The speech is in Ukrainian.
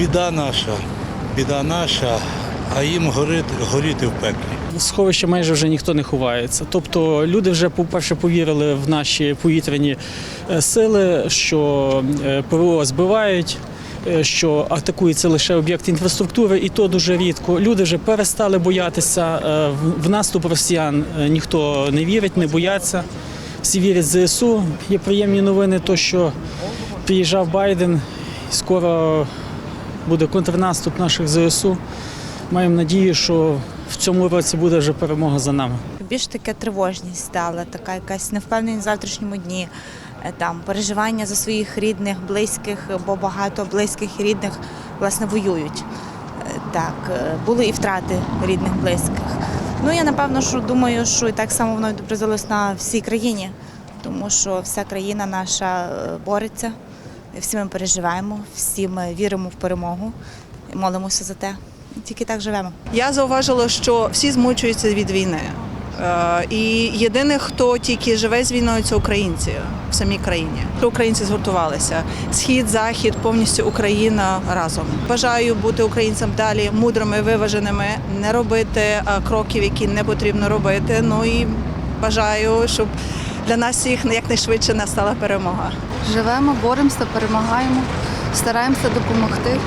біда наша, біда наша, а їм горити, горіти в пеклі. Сховище майже вже ніхто не ховається. Тобто люди вже, по-перше, повірили в наші повітряні е, сили, що е, ПВО збивають. е, Що атакується лише об'єкт інфраструктури, і то дуже рідко. Люди вже перестали боятися. в- наступ росіян ніхто не вірить, не бояться. Всі вірять ЗСУ. Є приємні новини, то що приїжджав Байден, скоро буде контрнаступ наших ЗСУ. Маємо надію, що в цьому році буде вже перемога за нами. Більш таке тривожність стала, така якась невпевненість в завтрашньому дні, е, там переживання за своїх рідних, близьких, бо багато близьких і рідних власне воюють. Е, Так, е, були і втрати рідних, близьких. Ну я напевно, що думаю, що і так само воно відобразилось на всій країні, тому що вся країна наша бореться, всі ми переживаємо, всі ми віримо в перемогу молимося за те. Тільки так живемо. Я зауважила, що всі змучуються від війни. Е, І єдине, хто тільки живе з війною, це українці в самій країні. Українці згуртувалися. Схід, захід, повністю Україна разом. Бажаю бути українцям далі мудрими, виваженими, не робити е, кроків, які не потрібно робити. Ну і бажаю, щоб для нас всіх якнайшвидше настала перемога. Живемо, боремося, перемагаємо, стараємося допомогти.